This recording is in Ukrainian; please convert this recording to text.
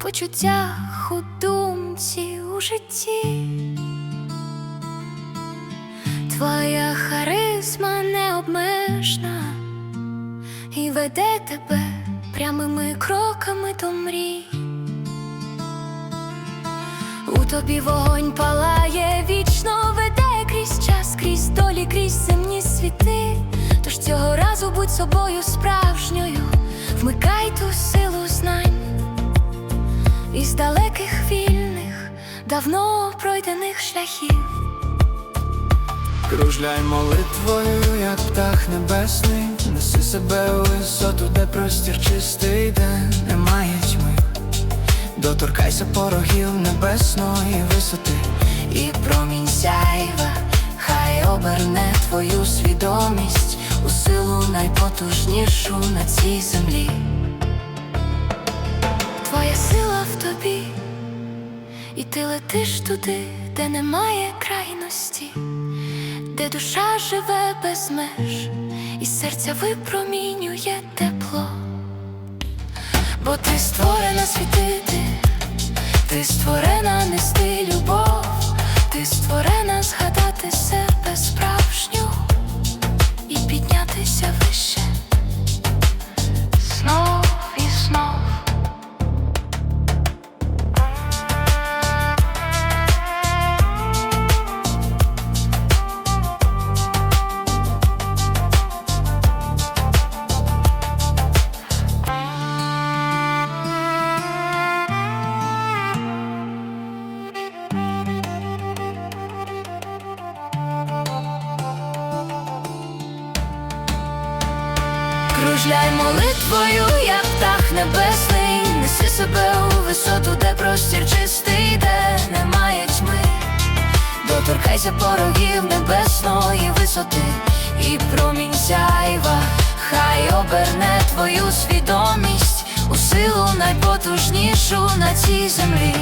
почуттях, у думці, у житті. Твоя харизма необмежна і веде тебе прямими кроками до мрій. У тобі вогонь палає вічно, веде крізь час, крізь долі, крізь земні світи. Тож цього разу будь собою справжньою, із далеких вільних, давно пройдених шляхів. Кружляй молитвою, як птах небесний, неси себе у висоту, де простір чистий, де немає тьми. Доторкайся порогів небесної висоти, І промінь сяйва, хай оберне твою свідомість у силу найпотужнішу на цій землі. Тобі, і ти летиш туди, де немає крайності, де душа живе без меж, і серця випромінює тепло. Бо ти створена світити, ти створена нести любов, ти створена згадати себе Кружляй молитвою, як птах небесний, неси себе у висоту, де простір чистий, де немає тьми. Доторкайся порогів небесної висоти, і промінь сяйва, хай оберне твою свідомість у силу найпотужнішу на цій землі.